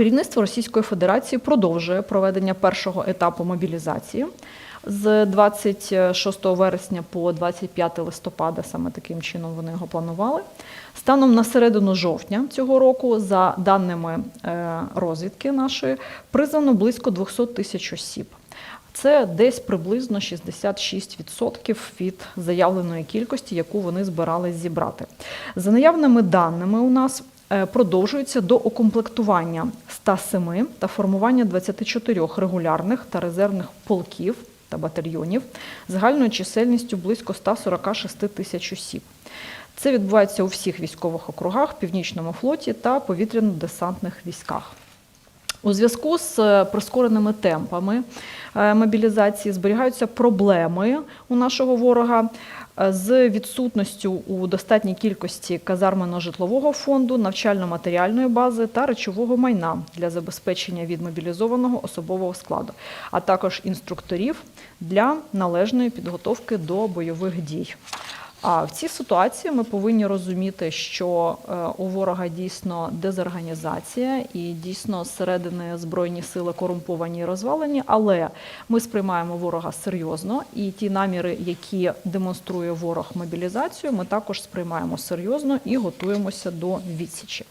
Керівництво Російської Федерації продовжує проведення першого етапу мобілізації з 26 вересня по 25 листопада. Саме таким чином вони його планували. Станом на середину жовтня цього року, за даними е, розвідки нашої, призвано близько 200 тисяч осіб. Це десь приблизно 66% від заявленої кількості, яку вони збирались зібрати. За наявними даними, у нас продовжується до окомплектування 107 та формування 24 регулярних та резервних полків та батальйонів загальною чисельністю близько 146 тисяч осіб. Це відбувається у всіх військових округах, північному флоті та повітряно-десантних військах. У зв'язку з е, прискореними темпами е, мобілізації зберігаються проблеми у нашого ворога е, з відсутністю у достатній кількості казармено-житлового фонду, навчально-матеріальної бази та речового майна для забезпечення відмобілізованого особового складу, а також інструкторів для належної підготовки до бойових дій. А в цій ситуації ми повинні розуміти, що е, у ворога дійсно дезорганізація і дійсно зсередини збройні сили корумповані і розвалені, але ми сприймаємо ворога серйозно, і ті наміри, які демонструє ворог мобілізацію, ми також сприймаємо серйозно і готуємося до відсічі.